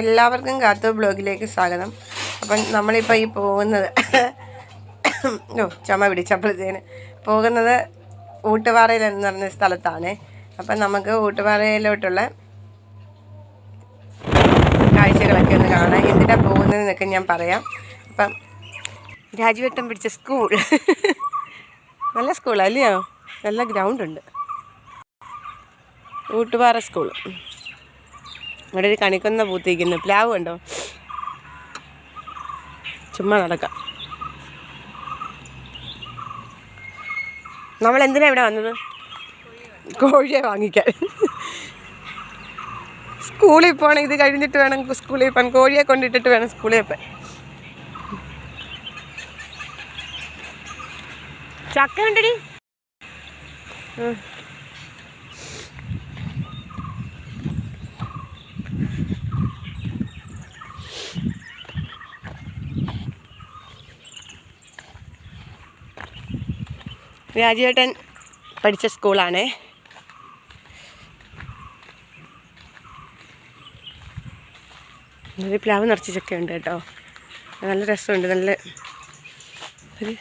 എല്ലാവർക്കും കാത്തു ബ്ലോഗിലേക്ക് സ്വാഗതം. അപ്പം നമ്മളിപ്പോൾ ഈ പോകുന്നത് ഓ ചമ പിടിച്ചപ്പോഴത്തേന്. പോകുന്നത് ഊട്ടുപാറയിൽ എന്ന് പറഞ്ഞ സ്ഥലത്താണ്. അപ്പം നമുക്ക് ഊട്ടുപാറയിലോട്ടുള്ള കാഴ്ചകളൊക്കെ ഒന്ന് കാണാം. എന്തിനാ പോകുന്നതെന്നൊക്കെ ഞാൻ പറയാം. അപ്പം രാജുവട്ടം പിടിച്ച സ്കൂൾ. നല്ല സ്കൂളല്ലയോ നല്ല ഗ്രൗണ്ട് ഉണ്ട് ഊട്ടുപാറ സ്കൂൾ. ഇവിടെ ഒരു കണിക്കൊന്ന പൂത്തിരിക്കുന്നു. പ്ലാവ് ഉണ്ടോ ചുമ്മാ നടക്കാം. നമ്മൾ എന്തിനാ ഇവിടെ വന്നത്? കോഴിയെ വാങ്ങിക്കാൻ. സ്കൂളിൽ പോകണം ഇത് കഴിഞ്ഞിട്ട് വേണം സ്കൂളിൽ പോകാൻ. കോഴിയെ കൊണ്ടിട്ടിട്ട് വേണം സ്കൂളിൽ പോകാൻ. ചക്ക ഉണ്ടടി രാജുവേട്ടൻ പഠിച്ച സ്കൂളാണേ. ഒരു പ്ലാവ് നിറച്ച് ഉണ്ട് കേട്ടോ. നല്ല രസമുണ്ട് നല്ല ഒരു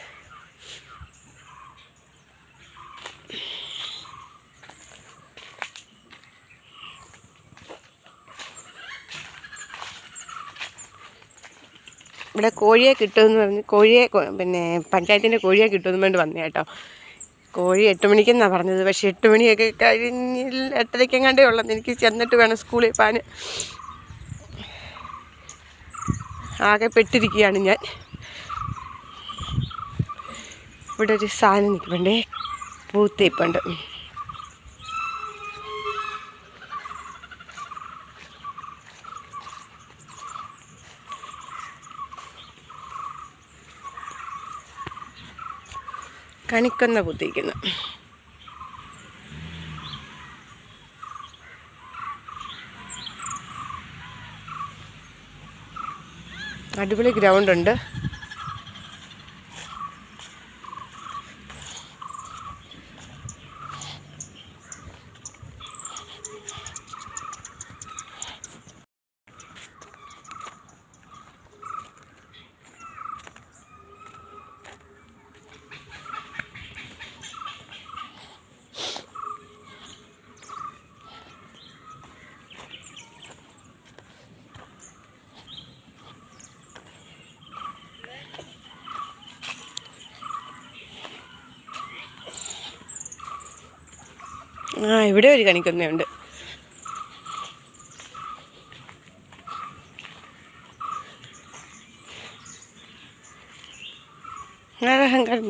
ഇവിടെ കോഴിയെ കിട്ടുമെന്ന് പറഞ്ഞ് കോഴിയെ പിന്നെ പഞ്ചായത്തിന്റെ കോഴിയെ കിട്ടുമെന്ന് വേണ്ടി വന്നേ കേട്ടോ. കോഴി എട്ട് മണിക്കെന്നാണ് പറഞ്ഞത്. പക്ഷേ എട്ട് മണിയൊക്കെ കഴിഞ്ഞില്ല. എട്ടരയ്ക്കെങ്ങാണ്ടേ ഉള്ളത് എനിക്ക് ചെന്നിട്ട് വേണം സ്കൂളിൽ പോകാൻ. ആകെ പെട്ടിരിക്കുകയാണ് ഞാൻ. ഇവിടെ ഒരു സാധനം നിൽക്കുന്നുണ്ടേ പൂത്തിപ്പുണ്ട്. കണിക്കൊന്ന പൂത്തിരിക്കുന്നു അടിപൊളി ഗ്രൗണ്ട് ആ ഇവിടെ ഒരു കണിക്കൊന്നയുണ്ട്. അഹങ്കാരം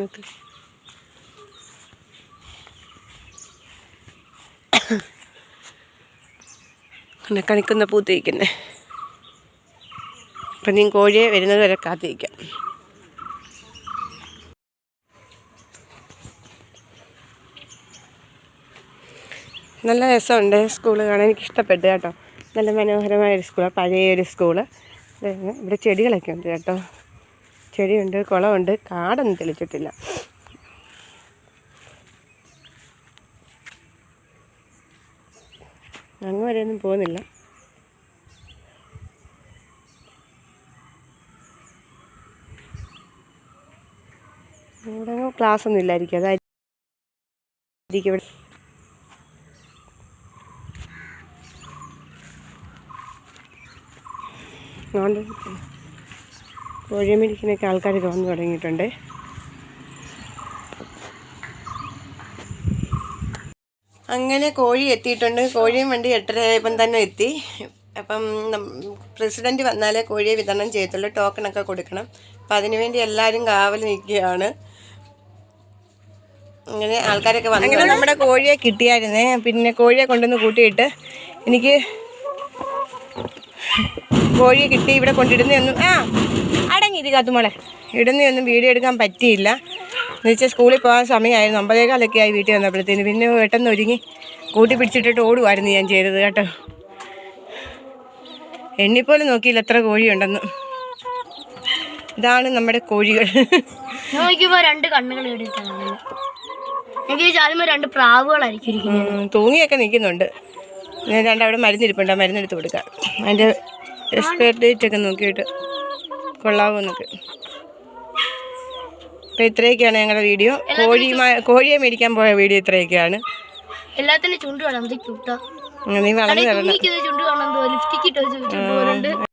അങ്ങനെ കണിക്കുന്ന പൂത്തിരിക്കുന്നേ. അപ്പം നീ കോഴിയെ വരുന്നത് വരെ കാത്തിരിക്കാം. നല്ല രസമുണ്ട് സ്കൂൾ കാണാൻ. എനിക്ക് ഇഷ്ടപ്പെട്ടു കേട്ടോ. നല്ല മനോഹരമായ ഒരു സ്കൂളാണ് പഴയൊരു സ്കൂൾ. ഇവിടെ ചെടികളൊക്കെ ഉണ്ട് കേട്ടോ. ചെടിയുണ്ട് കുളമുണ്ട്. കാടൊന്നും തെളിച്ചിട്ടില്ല. അങ്ങ് വരെയൊന്നും പോകുന്നില്ല. ഇവിടെ ക്ലാസ് ഒന്നും ഇല്ലായിരിക്കും. അതായിരിക്കും ഇവിടെ. അതുകൊണ്ട് കോഴിയെ മേടിക്കുന്നൊക്കെ ആൾക്കാരൊക്കെ വന്നു തുടങ്ങിയിട്ടുണ്ട്. അങ്ങനെ കോഴി എത്തിയിട്ടുണ്ട്. കോഴിയും വണ്ടി എട്ടരയായപ്പം തന്നെ എത്തി. അപ്പം പ്രസിഡന്റ് വന്നാലേ കോഴിയെ വിതരണം ചെയ്യത്തുള്ളൂ. ടോക്കണൊക്കെ കൊടുക്കണം. അപ്പം അതിനുവേണ്ടി എല്ലാവരും കാവൽ നിൽക്കുകയാണ്. അങ്ങനെ ആൾക്കാരൊക്കെ വന്നു അങ്ങനെ നമ്മുടെ കോഴിയെ കിട്ടിയായിരുന്നേ. പിന്നെ കോഴിയെ കൊണ്ടുവന്ന് കൂട്ടിയിട്ട് എനിക്ക് കോഴിയെ കിട്ടി ഇവിടെ കൊണ്ടിടുന്നൊന്നും ആ അടങ്ങിയിരി മോളെ. ഇടുന്നൊന്നും വീഡിയോ എടുക്കാൻ പറ്റിയില്ല. എന്ന് വെച്ചാൽ സ്കൂളിൽ പോകാൻ സമയമായിരുന്നു. ഒമ്പതേകാലൊക്കെ ആയി വീട്ടിൽ വന്നപ്പോഴത്തേന് പിന്നെ പെട്ടെന്ന് ഒരുങ്ങി കൂട്ടി പിടിച്ചിട്ടിട്ട് ഓടുമായിരുന്നു ഞാൻ ചെയ്തത് കേട്ടോ. എണ്ണിപ്പോലും നോക്കിയില്ല എത്ര കോഴിയുണ്ടെന്ന്. ഇതാണ് നമ്മുടെ കോഴികൾ. നോക്കിയപ്പോ രണ്ട് കണ്ണുകൾ എടുത്താണ് എനിക്ക് ചാലുമ്പോ രണ്ട് പ്രാവുകളായിരിക്കും തൂങ്ങിയൊക്കെ നിൽക്കുന്നുണ്ട്. ഞാൻ രണ്ടവിടെ മരുന്നിരിപ്പുണ്ട് ആ മരുന്നെടുത്ത് കൊടുക്കാം. അതിന്റെ എക്സ്പയർ ഡേറ്റ് ഒക്കെ നോക്കിയിട്ട് കൊള്ളാവോ എന്നൊക്കെ അപ്പം ഇത്രയൊക്കെയാണ് ഞങ്ങളുടെ വീഡിയോ. കോഴി കോഴിയെ മേടിക്കാൻ പോയ വീഡിയോ ഇത്രയൊക്കെയാണ്. എല്ലാത്തിനും ചുണ്ട് ക്യൂട്ടാ നീ വളർന്നു തരണം